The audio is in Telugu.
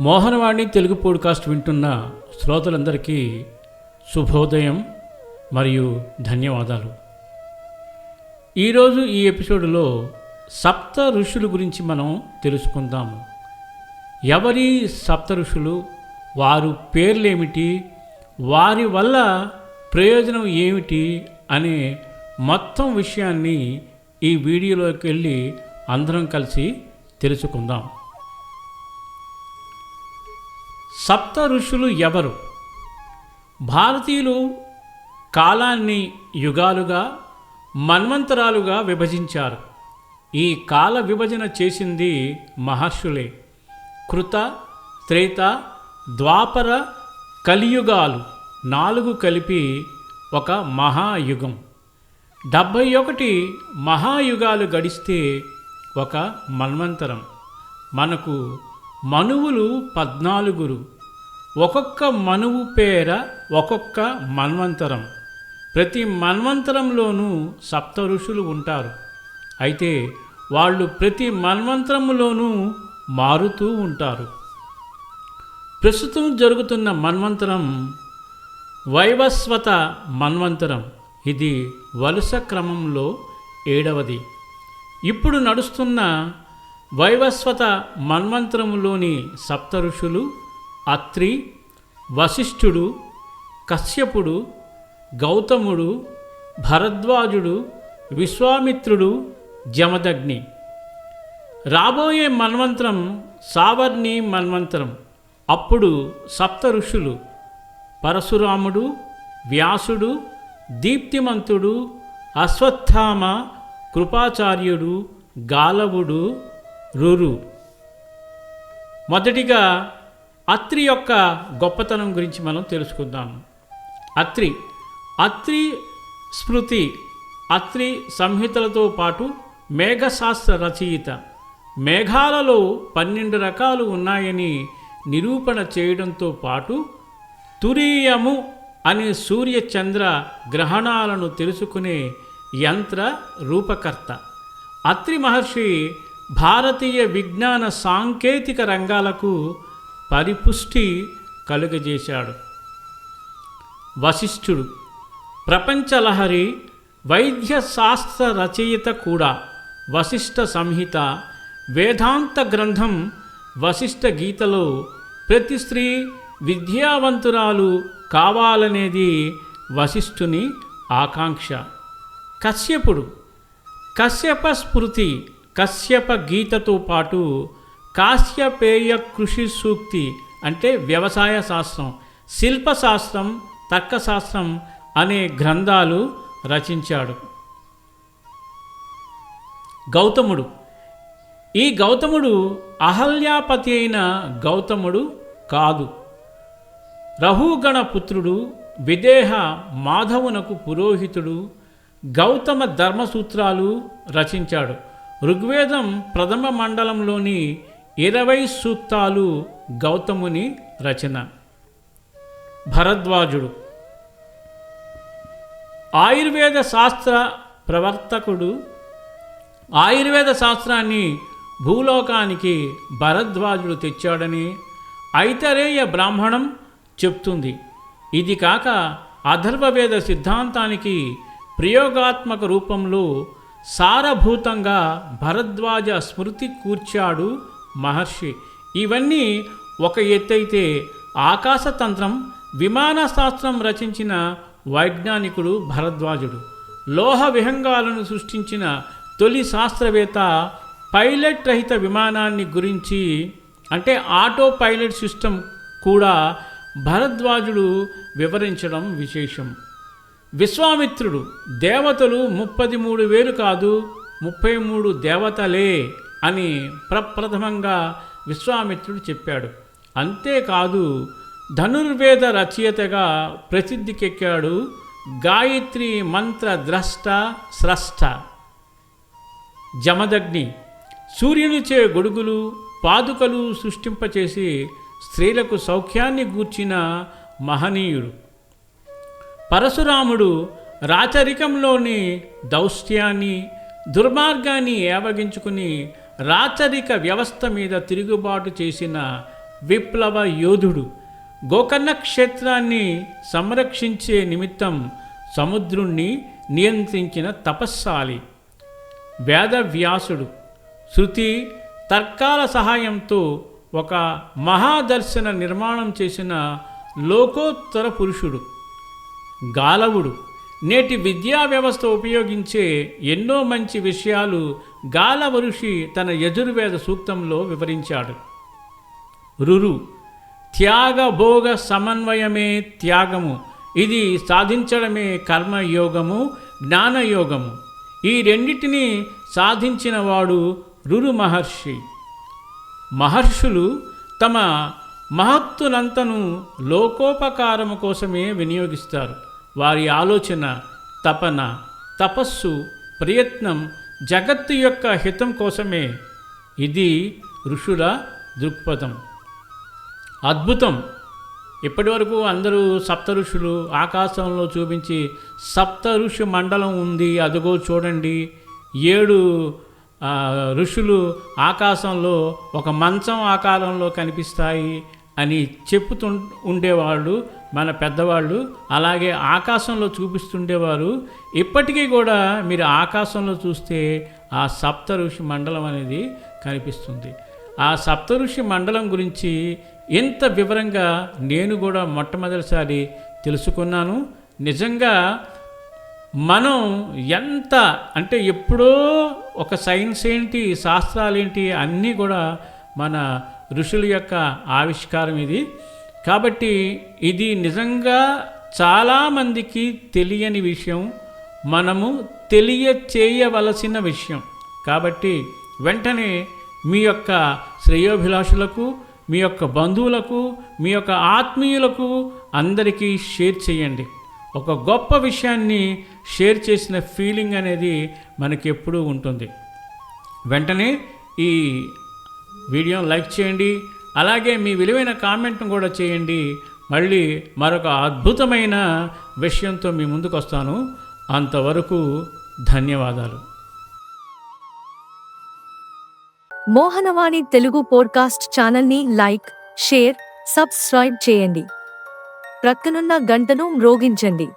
మోహనవాణి తెలుగు పోడ్కాస్ట్ వింటున్న శ్రోతలందరికీ శుభోదయం మరియు ధన్యవాదాలు. ఈరోజు ఈ ఎపిసోడ్లో సప్త ఋషుల గురించి మనం తెలుసుకుందాము ఎవరి సప్త ఋషులు వారు పేర్లేమిటి వారి వల్ల ప్రయోజనం ఏమిటి అనే మొత్తం విషయాన్ని ఈ వీడియోలోకి వెళ్ళి అందరం కలిసి తెలుసుకుందాం. సప్త ఋషులు ఎవరు? భారతీయులు కాలాన్ని యుగాలుగా మన్వంతరాలుగా విభజించారు. ఈ కాల విభజన చేసింది మహర్షులే. కృత త్రేత ద్వాపర కలియుగాలు నాలుగు కలిపి ఒక మహాయుగం. డెబ్భై ఒకటి మహాయుగాలు గడిస్తే ఒక మన్వంతరం. మనకు మనువులు పద్నాలుగురు. ఒక్కొక్క మనువు పేర ఒక్కొక్క మన్వంతరం. ప్రతి మన్వంతరంలోనూ సప్త ఋషులు ఉంటారు. అయితే వాళ్ళు ప్రతి మన్వంతరములోనూ మారుతూ ఉంటారు. ప్రస్తుతం జరుగుతున్న మన్వంతరం వైవస్వత మన్వంతరం. ఇది వరుస క్రమంలో ఏడవది. ఇప్పుడు నడుస్తున్న వైవస్వత మన్వంతరములోని సప్త ఋషులు అత్రి వశిష్ఠుడు కశ్యపుడు గౌతముడు భరద్వాజుడు విశ్వామిత్రుడు జమదగ్ని. రాబోయే మన్వంతరం సావర్ణి మన్వంతరం అప్పుడు సప్త ఋషులు పరశురాముడు వ్యాసుడు దీప్తిమంతుడు అశ్వత్థామ కృపాచార్యుడు గాలవుడు రూరు. మొదటిగా అత్రి యొక్క గొప్పతనం గురించి మనం తెలుసుకుందాం. అత్రి అత్రి స్మృతి అత్రి సంహితలతో పాటు మేఘశాస్త్ర రచయిత. మేఘాలలో పన్నెండు రకాలు ఉన్నాయని నిరూపణ చేయడంతో పాటు తురీయము అనే సూర్య చంద్ర గ్రహణాలను తెలుసుకునే యంత్ర రూపకర్త. అత్రి మహర్షి భారతీయ విజ్ఞాన సాంకేతిక రంగాలకు పరిపుష్టి కలుగజేశాడు. వశిష్ఠుడు ప్రపంచలహరి వైద్య శాస్త్ర రచయిత కూడా వశిష్ఠ సంహిత వేదాంత గ్రంథం వశిష్ఠ గీతలో ప్రతి స్త్రీ విద్యావంతురాలు కావాలనేది వశిష్ఠుని ఆకాంక్ష. కశ్యపుడు కశ్యప స్మృతి కశ్యప గీతతో పాటు కాశ్యపేయ కృషి సూక్తి అంటే వ్యవసాయ శాస్త్రం శిల్పశాస్త్రం తర్కశాస్త్రం అనే గ్రంథాలు రచించాడు. గౌతముడు. ఈ గౌతముడు అహల్యాపతి అయిన గౌతముడు కాదు. రహుగణ పుత్రుడు విదేహ మాధవునకు పురోహితుడు గౌతమ ధర్మసూత్రాలు రచించాడు. ఋగ్వేదం ప్రథమ మండలంలోని ఇరవై సూక్తాలు గౌతముని రచన. భరద్వాజుడు. ఆయుర్వేద శాస్త్ర ప్రవర్తకుడు. ఆయుర్వేద శాస్త్రాన్ని భూలోకానికి భరద్వాజుడు తెచ్చాడని ఐతరేయ బ్రాహ్మణం చెప్తుంది. ఇది కాక అధర్వవేద సిద్ధాంతానికి ప్రయోగాత్మక రూపంలో సారభూతంగా భరద్వాజ స్మృతి కూర్చాడు మహర్షి. ఇవన్నీ ఒక ఎత్తైతే ఆకాశతంత్రం విమాన శాస్త్రం రచించిన వైజ్ఞానికుడు భరద్వాజుడు. లోహ విహంగాలను సృష్టించిన తొలి శాస్త్రవేత్త పైలట్ రహిత విమానాన్ని గురించి అంటే ఆటో పైలట్ సిస్టమ్ కూడా భరద్వాజుడు వివరించడం విశేషం. విశ్వామిత్రుడు దేవతలు ముప్పది మూడు వేలు కాదు ముప్పై మూడు దేవతలే అని ప్రప్రథమంగా విశ్వామిత్రుడు చెప్పాడు. అంతేకాదు ధనుర్వేద రచయితగా ప్రసిద్ధికెక్కాడు గాయత్రి మంత్ర ద్రష్ట స్రష్ట. జమదగ్ని సూర్యునిచే గొడుగులు పాదుకలు సృష్టింపచేసి స్త్రీలకు సౌఖ్యాన్ని గూర్చిన మహనీయుడు. పరశురాముడు రాచరికంలోని దౌష్ట్యాన్ని దుర్మార్గాన్ని ఏవగించుకుని రాచరిక వ్యవస్థ మీద తిరుగుబాటు చేసిన విప్లవ యోధుడు. గోకర్ణ క్షేత్రాన్ని సంరక్షించే నిమిత్తం సముద్రుణ్ణి నియంత్రించిన తపస్సాలి వేదవ్యాసుడు శృతి తర్కాల సహాయంతో ఒక మహాదర్శన నిర్మాణం చేసిన లోకోత్తర పురుషుడు. గాలవుడు. నేటి విద్యా వ్యవస్థ ఉపయోగించే ఎన్నో మంచి విషయాలు గాలవ ఋషి తన యజుర్వేద సూక్తంలో వివరించాడు. రురు త్యాగ భోగ సమన్వయమే త్యాగము. ఇది సాధించడమే కర్మయోగము జ్ఞానయోగము. ఈ రెండింటినీ సాధించినవాడు రురు మహర్షి. మహర్షులు తమ మహత్తునంతను లోకోపకారము కోసమే వినియోగిస్తారు. వారి ఆలోచన తపన తపస్సు ప్రయత్నం జగత్తు యొక్క హితం కోసమే. ఇది ఋషుల దృక్పథం. అద్భుతం! ఇప్పటివరకు అందరూ సప్త ఋషులు ఆకాశంలో చూపించి సప్త ఋషి మండలం ఉంది అదిగో చూడండి. ఏడు ఋషులు ఆకాశంలో ఒక మంచం ఆకారంలో కనిపిస్తాయి అని చెప్పుతు ఉండేవాళ్ళు మన పెద్దవాళ్ళు అలాగే ఆకాశంలో చూపిస్తుండేవారు. ఇప్పటికీ కూడా మీరు ఆకాశంలో చూస్తే ఆ సప్త ఋషి మండలం అనేది కనిపిస్తుంది. ఆ సప్త ఋషి మండలం గురించి ఇంత వివరంగా నేను కూడా మొట్టమొదటిసారి తెలుసుకున్నాను. నిజంగా మనం ఎంత అంటే ఎప్పుడో ఒక సైన్స్ ఏంటి శాస్త్రాలు ఏంటి అన్నీ కూడా మన ఋషుల యొక్క ఆవిష్కారం ఇది. కాబట్టి ఇది నిజంగా చాలామందికి తెలియని విషయం మనము తెలియచేయవలసిన విషయం. కాబట్టి వెంటనే మీ యొక్క శ్రేయోభిలాషులకు మీ యొక్క బంధువులకు మీ యొక్క ఆత్మీయులకు అందరికీ షేర్ చేయండి. ఒక గొప్ప విషయాన్ని షేర్ చేసిన ఫీలింగ్ అనేది మనకి ఎప్పుడూ ఉంటుంది. వెంటనే ఈ వీడియోని లైక్ చేయండి. అలాగే మీ విలువైన కామెంట్ను కూడా చేయండి. మళ్ళీ మరొక అద్భుతమైన విషయంతో మీ ముందుకు వస్తాను. అంతవరకు ధన్యవాదాలు. మోహనవాణి తెలుగు పోడ్కాస్ట్ ఛానల్ని లైక్ షేర్ సబ్స్క్రైబ్ చేయండి. ప్రక్కనున్న గంటను మ్రోగించండి.